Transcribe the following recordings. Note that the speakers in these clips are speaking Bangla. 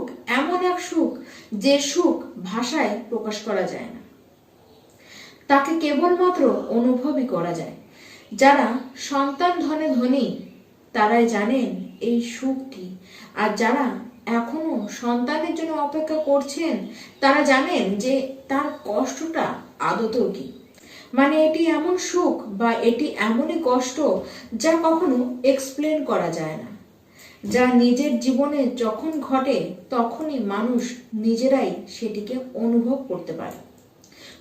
সুখ, এমন এক সুখ যে সুখ ভাষায় প্রকাশ করা যায় না। তাকে কেবলমাত্র অনুভবই করা যায়। যারা সন্তান ধনে ধনী, তারাই জানেন এই সুখ কি আর যারা এখনও সন্তানের জন্য অপেক্ষা করছেন, তারা জানেন যে তার কষ্টটা আদতেও কি। মানে এটি এমন সুখ বা এটি এমনই কষ্ট যা কখনো এক্সপ্লেন করা যায় না। যা নিজের জীবনে যখন ঘটে, তখনই মানুষ নিজেরাই সেটিকে অনুভব করতে পারে।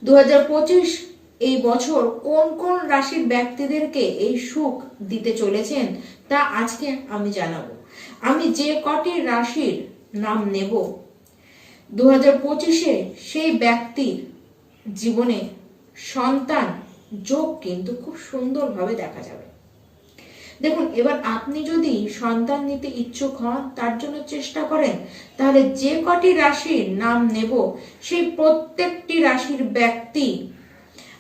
দু হাজার পঁচিশ এই বছর কোন কোন রাশির ব্যক্তিদেরকে এই সুখ দিতে চলেছেন, তা আজকে আমি জানাব। আমি যে কটি রাশির নাম নেব। দু হাজার পঁচিশে সেই ব্যক্তির জীবনে সন্তান যোগ কিন্তু খুব সুন্দরভাবে দেখা যাবে। দেখুন, এবার আপনি যদি সন্তান নিতে ইচ্ছুক হন, তার জন্য চেষ্টা করেন, তাহলে যে কটি রাশির নাম নেব, সেই প্রত্যেকটি রাশির ব্যক্তি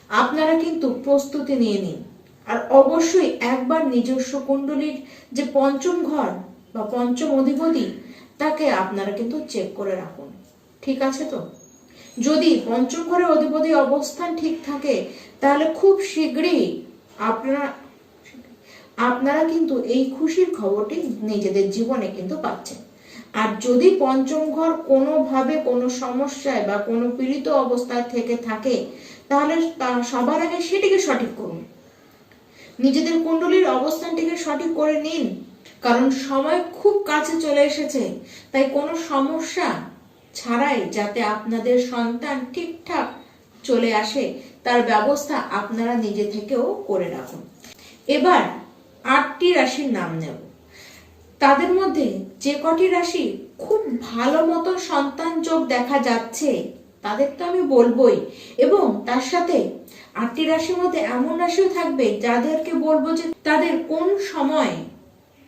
আপনারা কিন্তু প্রস্তুতি নিয়ে নিন। আর অবশ্যই একবার নিজস্ব কুণ্ডলীর যে পঞ্চম ঘর বা পঞ্চম অধিপতি, তাকে আপনারা কিন্তু চেক করে রাখুন। ঠিক আছে তো? যদি পঞ্চম ঘরে অধিপতি অবস্থান ঠিক থাকে, তাহলে খুব শীঘ্রই আপনারা আপনারা কিন্তু এই খুশির খবরটি নিজেদের জীবনে কিন্তু পাচ্ছেন। আর যদি পঞ্চম ঘর কোনোভাবে কোনো সমস্যায় বা কোনো পীড়িত অবস্থায় থেকে থাকে, তাহলে তা- সবার আগে সেটিকে সঠিক করুন। নিজেদের কুণ্ডলীর অবস্থানটিকে সঠিক করে নিন, কারণ সময় খুব কাছে চলে এসেছে, তাই কোনো সমস্যা ছাড়াই যাতে আপনাদের সন্তান ঠিকঠাক চলে আসে, তার ব্যবস্থা আপনারা নিজে থেকেও করে রাখুন। এবার আটটি রাশির নাম নেব। তাদের মধ্যে যে কটি রাশি খুব ভালো মতো সন্তান যোগ দেখা যাচ্ছে, তাদের তো আমি বলবোই। এবং তার সাথে আটটি রাশির মধ্যে এমন রাশিও থাকবে যাদেরকে বলব যে তাদের কোন সময়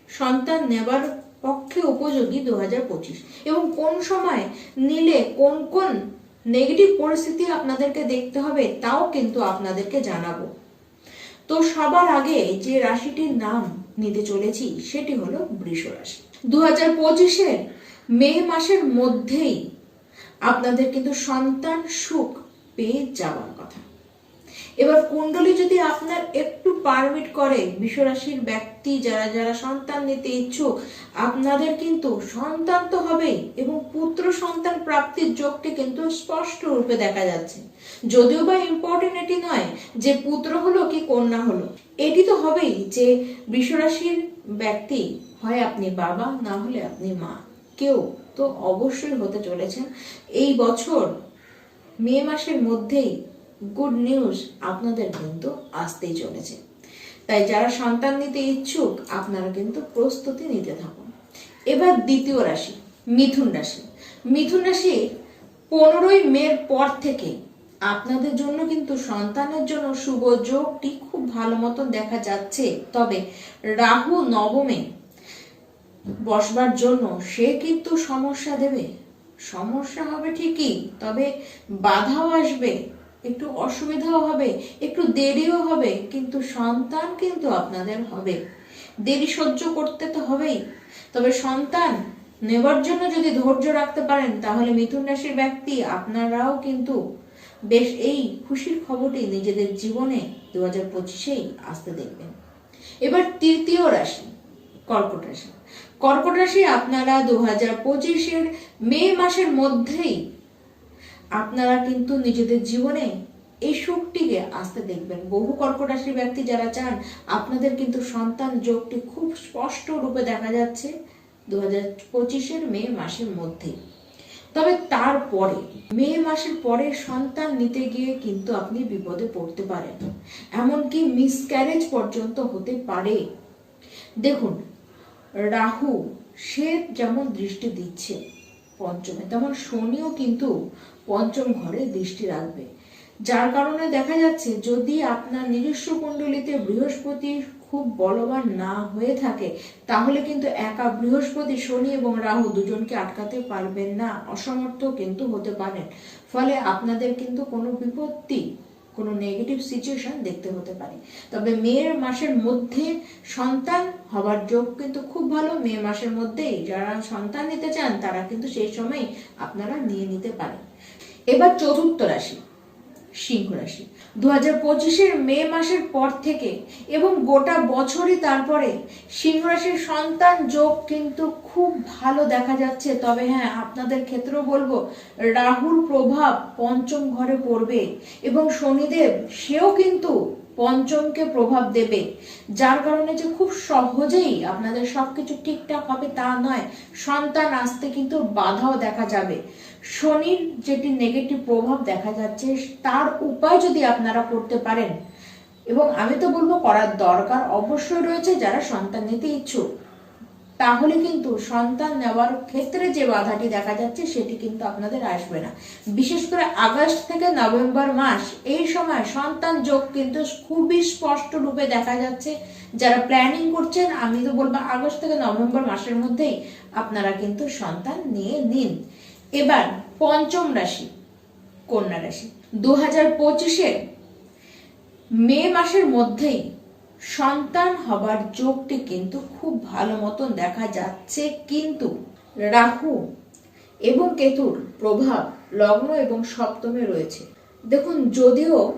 সন্তান নেবার পক্ষে উপযোগী দু হাজার পঁচিশ। এবং কোন সময় নিলে কোন কোন নেগেটিভ পরিস্থিতি আপনাদেরকে দেখতে হবে, তাও কিন্তু আপনাদেরকে জানাব। তো সবার আগে যে রাশিটির নাম নিতে চলেছি, সেটি হলো বৃষ রাশি। দু হাজার পঁচিশের মে মাসের মধ্যেই আপনাদের কিন্তু সন্তান সুখ পেয়ে যাওয়ার কথা এবার কুণ্ডলী যদি আপনার একটু পারমিট করে, বিশ্বরাশির ব্যক্তি যারা যারা সন্তান নিতে ইচ্ছুক, আপনাদের কিন্তু সন্তান তো হবেই এবং পুত্র সন্তান প্রাপ্তির যোগটি কিন্তু স্পষ্ট রূপে দেখা যাচ্ছে। যদিও বা ইম্পর্টেন্ট এটি নয় যে পুত্র হলো কি কন্যা হলো। এটি তো হবেই যে বিশ্বরাশির ব্যক্তি, হয় আপনি বাবা, না হলে আপনি মা। কেউ তো অবশ্যই হতে চলেছেন। এই বছর মে মাসের মধ্যেই গুড নিউজ আপনাদের কিন্তু আসতেই চলেছে। তাই যারা সন্তান নিতে ইচ্ছুক, আপনারা কিন্তু প্রস্তুতি নিতে থাকুন। এবার দ্বিতীয় রাশি, মিথুন রাশি। মিথুন রাশি পনেরোই মের পর থেকে আপনাদের জন্য কিন্তু সন্তানের জন্য শুভ যোগটি খুব ভালো মতন দেখা যাচ্ছে। তবে রাহু নবমে বসবার জন্য সে কিন্তু সমস্যা দেবে। সমস্যা হবে ঠিকই, তবে বাধাও আসবে। একটু অসুবিধাও হবে, একটু দেরিও হবে, কিন্তু সন্তান কিন্তু আপনাদের হবে। দেরি সহ্য করতে তো হবেই। তবে সন্তান নেবার জন্য যদি ধৈর্য রাখতে পারেন, তাহলে মিথুন রাশির ব্যক্তি আপনারাও কিন্তু বেশ এই খুশির খবরটি নিজেদের জীবনে দু হাজার পঁচিশেই আসতে দেখবেন। এবার তৃতীয় রাশি, কর্কট রাশি। কর্কট রাশি আপনারা দু হাজার পঁচিশের মে মাসের মধ্যেই আপনারা কিন্তু নিজেদের জীবনে এই সুখটিকে আসতে দেখবেন। বহু কর্কট রাশির ব্যক্তি যারা চান, আপনাদের কিন্তু সন্তান যোগটি খুব স্পষ্ট রূপে দেখা যাচ্ছে দু হাজার পঁচিশের মে মাসের মধ্যে। তবে তারপরে, মে মাসের পরে সন্তান নিতে গিয়ে কিন্তু আপনি বিপদে পড়তে পারেন। এমনকি মিসক্যারেজ পর্যন্ত হতে পারে। দেখুন, রাহু, সে যেমন দৃষ্টি দিচ্ছে পঞ্চমে। তেমন শনিও কিন্তু পঞ্চম ঘরে দৃষ্টি রাখবে। যার কারণে দেখা যাচ্ছে, যদি আপনার নিজস্ব কুণ্ডলিতে বৃহস্পতি খুব বলবান না হয়ে থাকে, তাহলে কিন্তু একা বৃহস্পতি, শনি এবং রাহু দুজনকে আটকাতে পারবেন না। অসমর্থ কিন্তু হতে পারেন। ফলে আপনাদের কিন্তু কোনো বিপত্তি কোনো নেগেটিভ সিচুয়েশন দেখতে হতে পারে। তবে মেয়ের মাসের মধ্যে সন্তান হবার যোগ কিন্তু খুব ভালো। মে মাসের মধ্যেই যারা সন্তান নিতে চান, তারা কিন্তু সেই সময় আপনারা নিয়ে নিতে পারেন। এবার চতুর্থ রাশি। সিংহ রাশি। দু হাজার পঁচিশের মে মাসের পর থেকে এবং গোটা বছরই তারপরে সিংহ রাশির সন্তান যোগ কিন্তু খুব ভালো দেখা যাচ্ছে। তবে হ্যাঁ আপনাদের ক্ষেত্রেও বলব রাহুর প্রভাব পঞ্চম ঘরে পড়বে এবং শনিদেব, সেও কিন্তু পঞ্চমকে প্রভাব দেবে, যার কারণে যে খুব সহজেই আপনাদের সবকিছু ঠিকঠাক হবে তা নয়, সন্তান আসতে কিন্তু বাধাও দেখা যাবে। শনির যেটি নেগেটিভ প্রভাব দেখা যাচ্ছে, তার উপায় যদি আপনারা করতে পারেন, এবং আমি তো বলব করার দরকার অবশ্যই রয়েছে যারা সন্তান নিতে ইচ্ছুক। তাহলে কিন্তু সন্তান নেওয়ার ক্ষেত্রে যে বাধাটি দেখা যাচ্ছে, সেটি কিন্তু আপনাদের আসবে না। বিশেষ করে আগস্ট থেকে নভেম্বর মাস, এই সময় সন্তান যোগ কিন্তু খুবই স্পষ্ট রূপে দেখা যাচ্ছে। যারা প্ল্যানিং করছেন, আমি তো বলব আগস্ট থেকে নভেম্বর মাসের মধ্যেই আপনারা কিন্তু সন্তান নিয়ে নিন। এবার পঞ্চম রাশি, কন্যা রাশি। দু হাজার পঁচিশে মে মাসের মধ্যেই সন্তান হবার যোগটি কিন্তু খুব ভালো মতন দেখা যাচ্ছে কিন্তু রাহু এবং কেতুর প্রভাব লগ্ন এবং সপ্তমে রয়েছে। দেখুন, যদিও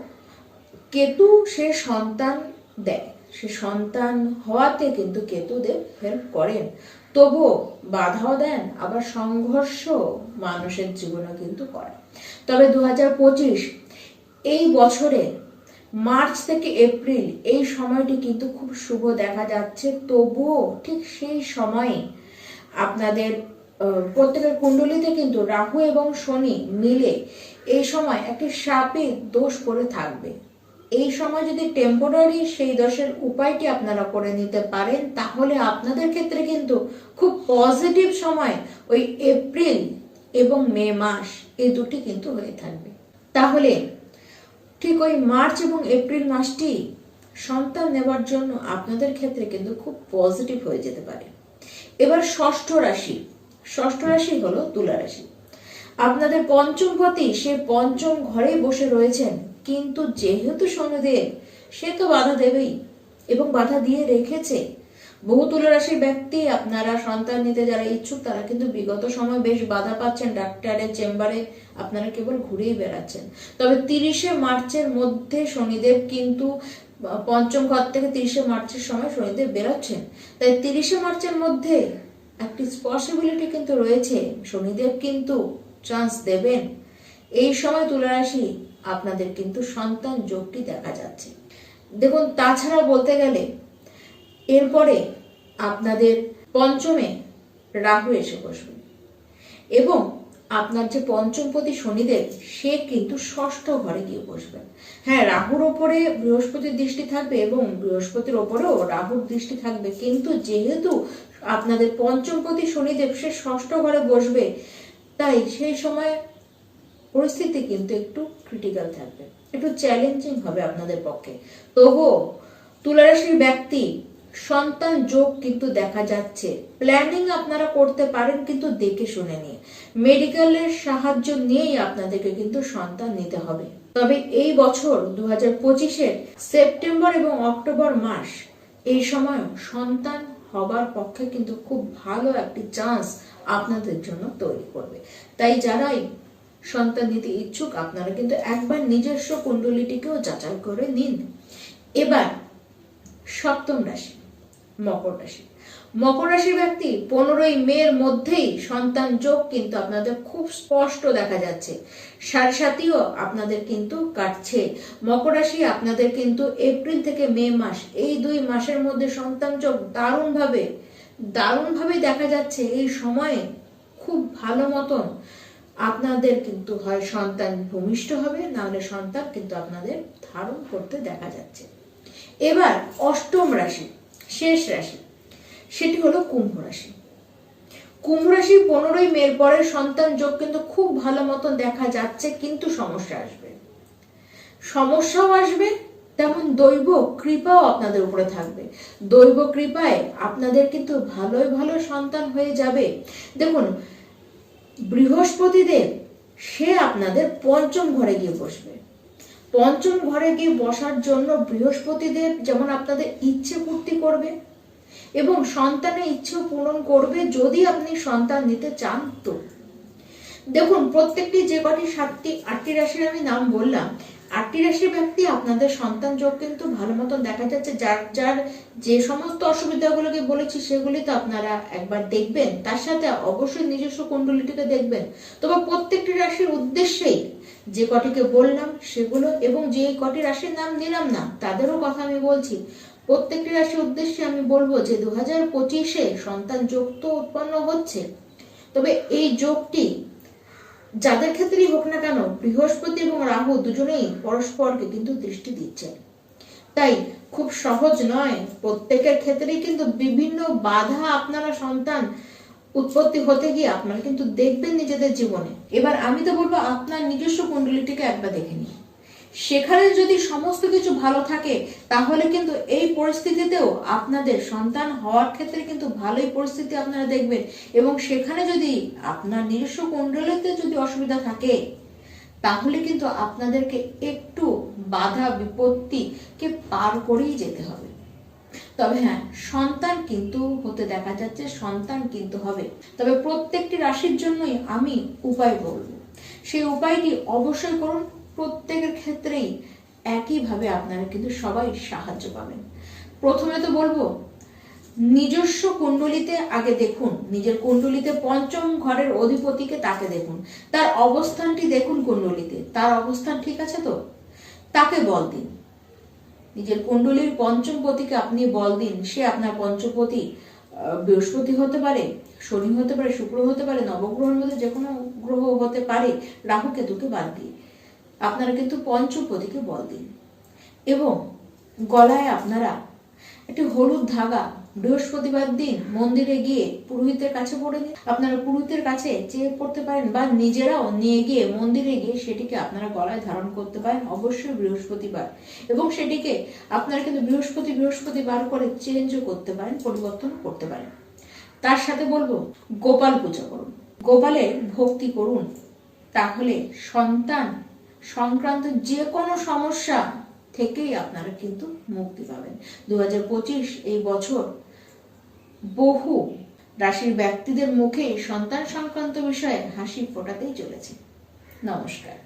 কেতু সে সন্তান দেয়, সে সন্তান হওয়াতে কিন্তু কেতুদেব হেল্প করেন। তবুও বাধাও দেন, আবার সংঘর্ষ মানুষের জীবনে কিন্তু করে। তবে দু হাজার পঁচিশ এই বছরে মার্চ থেকে এপ্রিল, এই সময়টি কিন্তু খুব শুভ দেখা যাচ্ছে। তবুও ঠিক সেই সময়ে আপনাদের প্রত্যেকের কুণ্ডলিতে কিন্তু রাহু এবং শনি মিলে এই সময় একটি সাপে দোষ করে থাকবে। এই সময় যদি টেম্পোরারি সেই দোষের উপায়টি আপনারা করে নিতে পারেন, তাহলে আপনাদের ক্ষেত্রে কিন্তু খুব পজিটিভ সময় ওই এপ্রিল এবং মে মাস, এই দুটি কিন্তু হয়ে থাকবে। তাহলে ঠিক ওই মার্চ এবং এপ্রিল মাসটি সন্তান নেবার জন্য আপনাদের ক্ষেত্রে কিন্তু খুব পজিটিভ হয়ে যেতে পারে। এবার ষষ্ঠ রাশি। ষষ্ঠ রাশি হলো তুলা রাশি। আপনাদের পঞ্চম পতি, সে পঞ্চম ঘরেই বসে রয়েছেন, কিন্তু যেহেতু শনিদেব, সে তো বাধা দেবেই এবং বাধা দিয়ে রেখেছে বহু তুলা রাশির ব্যক্তি আপনারা সন্তান নিতে যারা ইচ্ছুক, তারা কিন্তু বিগত সময় বেশ বাধা পাচ্ছেন। ডাক্তারের চেম্বারে আপনারা কেবল ঘুরেই বেড়াচ্ছেন। তবে তিরিশে মার্চের মধ্যে শনিদেব কিন্তু পঞ্চম ঘর থেকে তিরিশে মার্চের সময় শনিদেব বেরোচ্ছেন। তাই তিরিশে মার্চের মধ্যে একটি পসিবিলিটি কিন্তু রয়েছে। শনিদেব কিন্তু চান্স দেবেন। এই সময় তুলা রাশি আপনাদের কিন্তু সন্তান যোগটি দেখা যাচ্ছে। দেখুন, তাছাড়া বলতে গেলে এরপরে আপনাদের পঞ্চমে রাহু এসে বসবে। এবং আপনার যে পঞ্চমপতি শনিদেব, সে কিন্তু ষষ্ঠ ঘরে গিয়ে বসবেন হ্যাঁ রাহুর ওপরে বৃহস্পতির দৃষ্টি থাকবে এবং বৃহস্পতির ওপরেও রাহুর দৃষ্টি থাকবে। কিন্তু যেহেতু আপনাদের পঞ্চমপতি শনিদেব, সে ষষ্ঠ ঘরে বসবে, তাই সেই সময় পরিস্থিতি কিন্তু একটু ক্রিটিক্যাল থাকবে। একটু চ্যালেঞ্জিং হবে আপনাদের পক্ষে। তবুও তুলারাশির ব্যক্তি সন্তান যোগ কিন্তু দেখা যাচ্ছে। প্ল্যানিং আপনারা করতে পারেন কিন্তু দেখে শুনে নিয়ে মেডিকেলের সাহায্য নিয়েই আপনাদেরকে কিন্তু সন্তান নিতে হবে। তবে এই বছর দু হাজার সেপ্টেম্বর এবং অক্টোবর মাস, এই সময় সন্তান হবার পক্ষে কিন্তু খুব ভালো একটি চান্স আপনাদের জন্য তৈরি করবে। তাই যারাই সন্তান নিতে ইচ্ছুক, আপনারা কিন্তু একবার নিজস্ব কুণ্ডলিটিকেও যাচাই করে নিন। এবার সপ্তম রাশি। মকর রাশি। মকর রাশির ব্যক্তি পনেরোই মের মধ্যেই সন্তান যোগ কিন্তু আপনাদের খুব স্পষ্ট দেখা যাচ্ছে। সাড়ে সাতিও আপনাদের কিন্তু কাটছে। মকর রাশি আপনাদের কিন্তু এপ্রিল থেকে মে মাস, এই দুই মাসের মধ্যে সন্তান যোগ দারুণভাবে দারুণভাবে দেখা যাচ্ছে এই সময়ে খুব ভালো মতন আপনাদের কিন্তু হয় সন্তান ভূমিষ্ঠ হবে না হলে সন্তান কিন্তু আপনাদের ধারণ করতে দেখা যাচ্ছে। এবার অষ্টম রাশি। শেষ রাশি। সেটি হলো কুম্ভ রাশি। কুম্ভ রাশি পনেরোই মের পরে সন্তান যোগ কিন্তু খুব ভালো মতন দেখা যাচ্ছে, কিন্তু সমস্যা আসবে। সমস্যাও আসবে, তেমন দৈব কৃপাও আপনাদের উপরে থাকবে। দৈব কৃপায় আপনাদের কিন্তু ভালোই ভালো সন্তান হয়ে যাবে। দেখুন, বৃহস্পতিদেব, সে আপনাদের পঞ্চম ঘরে গিয়ে বসবে। পঞ্চম ঘরে গিয়ে বসার জন্য বৃহস্পতিদেব যেমন আপনাদের ইচ্ছে পূর্তি করবে এবং সন্তানের ইচ্ছে পূরণ করবে যদি আপনি সন্তান নিতে চান তো। দেখুন, প্রত্যেকটি যে কটি সাতটি, আটটি রাশির আমি নাম বললাম আটটি রাশির ব্যক্তি আপনাদের সন্তান যোগ কিন্তু ভালো মতন দেখা যাচ্ছে। যার যার যে সমস্ত অসুবিধাগুলোকে বলেছি, সেগুলি তো আপনারা একবার দেখবেন। তার সাথে অবশ্যই নিজস্ব কুণ্ডলিটিকে দেখবেন। তবে প্রত্যেকটি রাশির উদ্দেশ্যেই যে কটিকে বললাম, সেগুলো এবং যে কটি রাশির নাম নিলাম না, তাদেরও কথা আমি বলছি। প্রত্যেকটি রাশির উদ্দেশ্যে আমি বলব যে দু হাজার পঁচিশে সন্তান যোগ তো উৎপন্ন হচ্ছে। তবে এই যোগটি যাদের ক্ষেত্রেই হোক না কেন, বৃহস্পতি এবং রাহু দুজনেই পরস্পরকে কিন্তু দৃষ্টি দিচ্ছে। তাই খুব সহজ নয়, প্রত্যেকের ক্ষেত্রেই কিন্তু বিভিন্ন বাধা আপনারা সন্তান উৎপত্তি হতে গিয়ে আপনারা কিন্তু দেখবেন নিজেদের জীবনে। এবার আমি তো বলব আপনার নিজস্ব কুণ্ডলিটিকে একবার দেখে নিন। সেখানে যদি সমস্ত কিছু ভালো থাকে, তাহলে কিন্তু এই পরিস্থিতিতেও আপনাদের সন্তান হওয়ার ক্ষেত্রে কিন্তু ভালোই পরিস্থিতি আপনারা দেখবেন। এবং সেখানে যদি আপনার নিজস্ব কুণ্ডলিতে যদি অসুবিধা থাকে, তাহলে কিন্তু আপনাদেরকে একটু বাধা বিপত্তিকে পার করেই যেতে হবে। তবে হ্যাঁ সন্তান কিন্তু হতে দেখা যাচ্ছে, সন্তান কিন্তু হবে। তবে প্রত্যেকটি রাশির জন্যই আমি উপায় বলব। সেই উপায়টি অবশ্যই করুন। প্রত্যেকের ক্ষেত্রেই একইভাবে আপনারা কিন্তু সবাই সাহায্য পাবেন। প্রথমে তো বলব, নিজস্ব কুণ্ডলিতে আগে দেখুন, নিজের কুণ্ডলিতে পঞ্চম ঘরের অধিপতিকে তাকে দেখুন। তার অবস্থানটি দেখুন কুণ্ডলিতে। তার অবস্থান ঠিক আছে তো? তাকে বল দিন। নিজের কুণ্ডলির পঞ্চম পতিকে আপনি বল দিন। সে আপনার পঞ্চপতি বৃহস্পতি হতে পারে, শনি হতে পারে, শুক্র হতে পারে, নবগ্রহের মধ্যে যে কোনো গ্রহ হতে পারে, রাহু কেতুকে বাদ দিয়ে। আপনারা কিন্তু পঞ্চপতিকে বল দিন। এবং গলায় আপনারা একটি হলুদ ধাগা বৃহস্পতিবার দিন মন্দিরে গিয়ে পুরোহিতের কাছে পড়ে দিন আপনারা পুরোহিতের কাছে চেয়ে পড়তে পারেন বা নিজেরাও নিয়ে গিয়ে মন্দিরে গিয়ে সেটিকে আপনারা গলায় ধারণ করতে পারেন অবশ্যই বৃহস্পতিবার। এবং সেটিকে আপনারা কিন্তু বৃহস্পতি বৃহস্পতিবার করে চেঞ্জও করতে পারেন পরিবর্তন করতে পারেন। তার সাথে বলব, গোপাল পূজা করুন। গোপালের ভক্তি করুন। তাহলে সন্তান সংক্রান্ত যে কোনো সমস্যা থেকেই আপনারা কিন্তু মুক্তি পাবেন। দু হাজার পঁচিশ এই বছর বহু রাশির ব্যক্তিদের মুখে সন্তান সংক্রান্ত বিষয়ে হাসি ফোটাতেই চলেছে। নমস্কার।